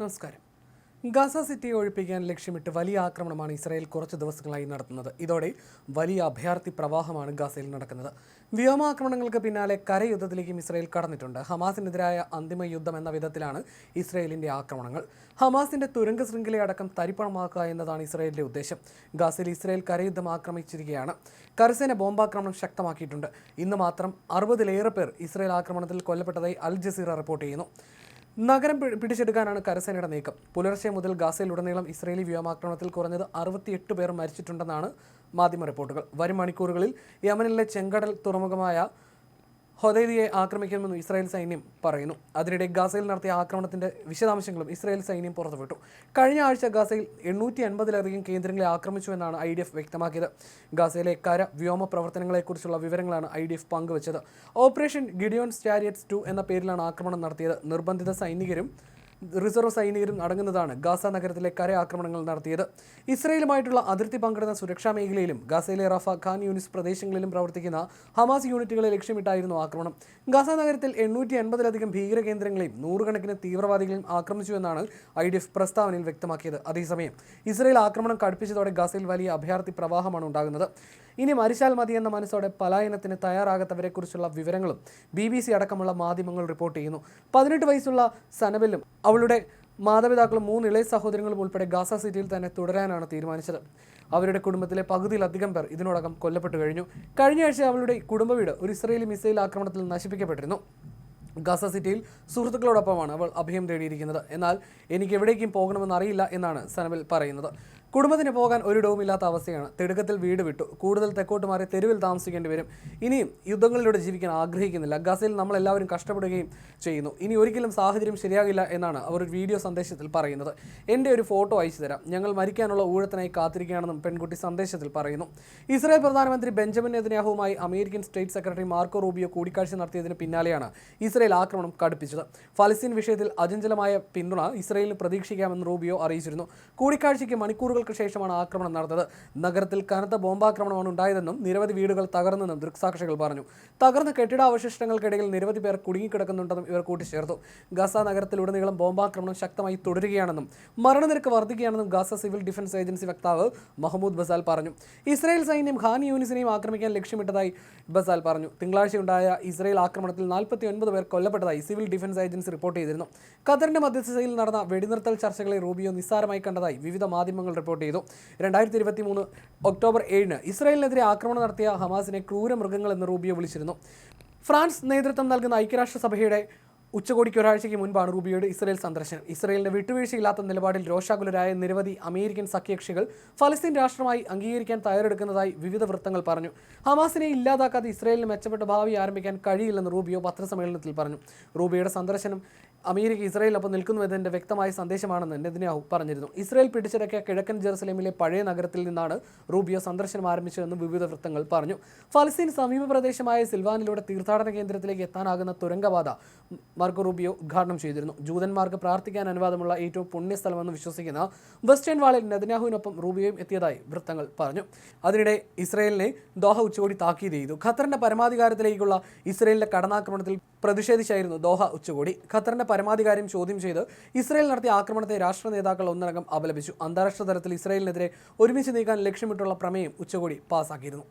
നമസ്കാരം. ഗാസ സിറ്റിയെ ഒഴിപ്പിക്കാൻ ലക്ഷ്യമിട്ട് വലിയ ആക്രമണമാണ് ഇസ്രായേൽ കുറച്ച് ദിവസങ്ങളായി നടത്തുന്നത്. ഇതോടെ വലിയ അഭയാർത്ഥി പ്രവാഹമാണ് ഗാസയിൽ നടക്കുന്നത്. വ്യോമാക്രമണങ്ങൾക്ക് പിന്നാലെ കരയുദ്ധത്തിലേക്കും ഇസ്രായേൽ കടന്നിട്ടുണ്ട്. ഹമാസിനെതിരായ അന്തിമ യുദ്ധം എന്ന വിധത്തിലാണ് ഇസ്രായേലിന്റെ ആക്രമണങ്ങൾ. ഹമാസിന്റെ തുരങ്ക ശൃംഖലയടക്കം തരിപ്പണമാക്കുക എന്നതാണ് ഇസ്രായേലിന്റെ ഉദ്ദേശം. ഗാസയിൽ ഇസ്രായേൽ കരയുദ്ധം ആക്രമിച്ചിരിക്കുകയാണ്. കരസേന ബോംബാക്രമണം ശക്തമാക്കിയിട്ടുണ്ട്. ഇന്ന് മാത്രം അറുപതിലേറെ പേർ ഇസ്രായേൽ ആക്രമണത്തിൽ കൊല്ലപ്പെട്ടതായി അൽ ജസീറ റിപ്പോർട്ട് ചെയ്യുന്നു. നഗരം പിടിച്ചെടുക്കാനാണ് കരസേനയുടെ നീക്കം. പുലർച്ചെ മുതൽ ഗാസയിലുടനീളം ഇസ്രയേലി വ്യോമാക്രമണത്തിൽ കുറഞ്ഞത് അറുപത്തിയെട്ട് പേർ മരിച്ചിട്ടുണ്ടെന്നാണ് മാധ്യമ റിപ്പോർട്ടുകൾ. വരും മണിക്കൂറുകളിൽ യമനിലെ ചെങ്കടൽ തുറമുഖമായ ഹൊദൈദിയെ ആക്രമിക്കുമെന്ന് ഇസ്രായേൽ സൈന്യം പറയുന്നു. അതിനിടെ ഗാസയിൽ നടത്തിയ ആക്രമണത്തിന്റെ വിശദാംശങ്ങളും ഇസ്രായേൽ സൈന്യം പുറത്തുവിട്ടു. കഴിഞ്ഞ ആഴ്ച ഗാസയിൽ എണ്ണൂറ്റി അൻപതിലധികം കേന്ദ്രങ്ങളെ ആക്രമിച്ചുവെന്നാണ് ഐ ഡി എഫ് വ്യക്തമാക്കിയത്. ഗാസയിലെ കര വ്യോമ പ്രവർത്തനങ്ങളെക്കുറിച്ചുള്ള വിവരങ്ങളാണ് ഐ ഡി എഫ് പങ്കുവച്ചത്. ഓപ്പറേഷൻ ഗിഡിയോൺ സ്റ്റാരിയറ്റ്സ് ടു എന്ന പേരിലാണ് ആക്രമണം നടത്തിയത്. നിർബന്ധിത സൈനികരും റിസർവ് സൈനികരും അടങ്ങുന്നതാണ് ഗാസ നഗരത്തിലെ കര ആക്രമണങ്ങൾ നടത്തിയത്. ഇസ്രയേലുമായിട്ടുള്ള അതിർത്തി പങ്കിടുന്ന സുരക്ഷാ മേഖലയിലും ഗാസയിലെ റഫ ഖാൻ യൂണിസ് പ്രദേശങ്ങളിലും പ്രവർത്തിക്കുന്ന ഹമാസ് യൂണിറ്റുകളെ ലക്ഷ്യമിട്ടായിരുന്നു ആക്രമണം. ഗാസ നഗരത്തിൽ എണ്ണൂറ്റി അൻപതിലധികം ഭീകര കേന്ദ്രങ്ങളെയും നൂറുകണക്കിന് തീവ്രവാദികളെയും ആക്രമിച്ചു എന്നാണ് ഐ ഡി എഫ് പ്രസ്താവനയിൽ വ്യക്തമാക്കിയത്. അതേസമയം ഇസ്രയേൽ ആക്രമണം കടുപ്പിച്ചതോടെ ഗാസയിൽ വലിയ അഭയാർത്ഥി പ്രവാഹമാണ് ഉണ്ടാകുന്നത്. ഇനി മരിച്ചാൽ മതി എന്ന മനസ്സോടെ പലായനത്തിന് തയ്യാറാകാത്തവരെക്കുറിച്ചുള്ള വിവരങ്ങളും ബി ബി സി അടക്കമുള്ള മാധ്യമങ്ങൾ റിപ്പോർട്ട് ചെയ്യുന്നു. പതിനെട്ട് വയസ്സുള്ള സനബിലും അവളുടെ മാതാപിതാക്കളും മൂന്ന് ഇളയ സഹോദരങ്ങളും ഉൾപ്പെടെ ഗാസ സിറ്റിയിൽ തന്നെ തുടരാനാണ് തീരുമാനിച്ചത്. അവരുടെ കുടുംബത്തിലെ പകുതിയിലധികം പേർ ഇതിനോടകം കൊല്ലപ്പെട്ടു കഴിഞ്ഞു. കഴിഞ്ഞ ആഴ്ച അവളുടെ കുടുംബ വീട് ഒരു ഇസ്രയേലി മിസൈൽ ആക്രമണത്തിൽ നശിപ്പിക്കപ്പെട്ടിരുന്നു. ഗാസ സിറ്റിയിൽ സുഹൃത്തുക്കളോടൊപ്പമാണ് അവൾ അഭയം തേടിയിരിക്കുന്നത്. എന്നാൽ എനിക്ക് എവിടേക്കും പോകണമെന്ന് അറിയില്ല എന്നാണ് സനബിൽ പറയുന്നത്. കുടുംബത്തിന് പോകാൻ ഒരു ഡോം ഇല്ലാത്ത അവസ്ഥയാണ്. തിടുക്കത്തിൽ വീട് വിട്ടു. കൂടുതൽ തെക്കോട്ട് മാറി തെരുവിൽ താമസിക്കേണ്ടി വരും. ഇനിയും യുദ്ധങ്ങളിലൂടെ ജീവിക്കാൻ ആഗ്രഹിക്കുന്നില്ല. ഗാസയിൽ നമ്മളെല്ലാവരും കഷ്ടപ്പെടുകയും ചെയ്യുന്നു. ഇനി ഒരിക്കലും സാഹചര്യം ശരിയാകില്ല എന്നാണ് അവർ ഒരു വീഡിയോ സന്ദേശത്തിൽ പറയുന്നത്. എന്റെ ഒരു ഫോട്ടോ അയച്ചു തരാം. ഞങ്ങൾ മരിക്കാനുള്ള ഊഴത്തിനായി കാത്തിരിക്കുകയാണെന്നും പെൺകുട്ടി സന്ദേശത്തിൽ പറയുന്നു. ഇസ്രായേൽ പ്രധാനമന്ത്രി Benjamin നെതന്യാഹുവുമായി American state secretary Marco Rubio കൂടിക്കാഴ്ച നടത്തിയതിന് പിന്നാലെയാണ് ഇസ്രായേൽ ആക്രമണം കടുപ്പിച്ചത്. ഫലസ്തീൻ വിഷയത്തിൽ അചഞ്ചലമായ പിന്തുണ ഇസ്രായേലിന് പ്രതീക്ഷിക്കാമെന്ന് റൂബിയോ അറിയിച്ചിരുന്നു. കൂടിക്കാഴ്ചയ്ക്ക് മണിക്കൂറുകൾക്ക് ശേഷമാണ് ആക്രമണം നടന്നത്. നഗരത്തിൽ കനത്ത ബോംബാക്രമണമാണ് ഉണ്ടായതെന്നും നിരവധി വീടുകൾ തകർന്നെന്നും ദൃക്സാക്ഷികൾ പറഞ്ഞു. തകർന്ന കെട്ടിടാവശിഷ്ടങ്ങൾക്കിടയിൽ നിരവധി പേർ കുടുങ്ങിക്കിടക്കുന്നുണ്ടെന്നും ഇവർ കൂട്ടിച്ചേർത്തു. ഗസ നഗരത്തിലുടനീളം ബോംബാക്രമണം ശക്തമായി തുടരുകയാണെന്നും മരണനിരക്ക് വർദ്ധിക്കുകയാണെന്നും ഗസ സിവിൽ ഡിഫൻസ് ഏജൻസി വക്താവ് മഹമ്മൂദ് ബസാൽ പറഞ്ഞു. ഇസ്രായേൽ സൈന്യം ഖാൻ യൂണിസിനെയും ആക്രമിക്കാൻ ലക്ഷ്യമിട്ടതായി ബസാൽ പറഞ്ഞു. തിങ്കളാഴ്ചയുണ്ടായ ഇസ്രായേൽ ആക്രമണത്തിൽ നാൽപ്പത്തി ഒൻപത് പേർ കൊല്ലപ്പെട്ടതായി സിവിൽ ഡിഫൻസ് ഏജൻസി റിപ്പോർട്ട് ചെയ്തിരുന്നു. ഖത്തറിന്റെ മധ്യസ്ഥതയിൽ നടന്ന വെടിനിർത്തൽ ചർച്ചകളെ റൂബിയോ നിസ്സാരമായി കണ്ടതായി വിവിധ മാധ്യമങ്ങൾ റിപ്പോർട്ട് ചെയ്തു. രണ്ടായിരത്തി ഇരുപത്തി മൂന്ന് ഒക്ടോബർ ഏഴിന് ഇസ്രായേലിനെതിരെ ആക്രമണം നടത്തിയ ഹമാസിനെ ക്രൂര മൃഗങ്ങൾ എന്ന് റൂബിയോ വിളിച്ചിരുന്നു. ഫ്രാൻസ് നേതൃത്വം നൽകുന്ന ഐക്യരാഷ്ട്രസഭയുടെ ഉച്ചകോടിക്ക് ഒരാഴ്ചയ്ക്ക് മുൻപാണ് റൂബിയോയുടെ ഇസ്രയേൽ സന്ദർശനം. ഇസ്രയേലിന്റെ വിട്ടുവീഴ്ചയില്ലാത്ത നിലപാടിൽ രോഷാകുലരായ നിരവധി അമേരിക്കൻ സഖ്യകക്ഷികൾ ഫലസ്തീൻ രാഷ്ട്രമായി അംഗീകരിക്കാൻ തയ്യാറെടുക്കുന്നതായി വിവിധ വൃത്തങ്ങൾ പറഞ്ഞു. ഹമാസിനെ ഇല്ലാതാക്കാതെ ഇസ്രയേലിന് മെച്ചപ്പെട്ട ഭാവി ആരംഭിക്കാൻ കഴിയില്ലെന്ന് റൂബിയോ പത്രസമ്മേളനത്തിൽ പറഞ്ഞു. റൂബിയോയുടെ സന്ദർശനം അമേരിക്ക ഇസ്രയേലിനൊപ്പം നിൽക്കുന്നുവെന്നതിന്റെ വ്യക്തമായ സന്ദേശമാണെന്ന് നെതന്യാഹു പറഞ്ഞിരുന്നു. ഇസ്രയേൽ പിടിച്ചടക്കിയ കിഴക്കൻ ജെറുസലേമിലെ പഴയ നഗരത്തിൽ നിന്നാണ് റൂബിയോ സന്ദർശനം ആരംഭിച്ചതെന്ന് വിവിധ വൃത്തങ്ങൾ പറഞ്ഞു. ഫലസ്തീൻ സമീപ പ്രദേശമായ സിൽവാനിലൂടെ തീർത്ഥാടന കേന്ദ്രത്തിലേക്ക് എത്താനാകുന്ന തുരങ്കപാത മാർക്കോ റൂബിയോ ഉദ്ഘാടനം ചെയ്തിരുന്നു. ജൂതന്മാർക്ക് പ്രാർത്ഥിക്കാൻ അനുവാദമുള്ള ഏറ്റവും പുണ്യസ്ഥലമെന്ന് വിശ്വസിക്കുന്ന വെസ്റ്റേൺ വാളിൽ നെതന്യാഹുവിനൊപ്പം റൂബിയോയും എത്തിയതായി വൃത്തങ്ങൾ പറഞ്ഞു. അതിനിടെ ഇസ്രയേലിനെ ദോഹ ഉച്ചകോടി താക്കീത് ചെയ്തു. ഖത്തറിന്റെ പരമാധികാരത്തിലേക്കുള്ള ഇസ്രയേലിന്റെ കടന്നാക്രമണത്തിൽ പ്രതിഷേധിച്ചായിരുന്നു ദോഹ ഉച്ചകോടി. ഖത്തറിന്റെ പരമാധികാരം ചോദ്യം ചെയ്ത് ഇസ്രയേൽ നടത്തിയ ആക്രമണത്തെ രാഷ്ട്ര നേതാക്കൾ ഒന്നടങ്കം അപലപിച്ചു. അന്താരാഷ്ട്ര തലത്തിൽ ഇസ്രയേലിനെതിരെ ഒരുമിച്ച് നീക്കാൻ ലക്ഷ്യമിട്ടുള്ള പ്രമേയം ഉച്ചകോടി പാസാക്കിയിരുന്നു.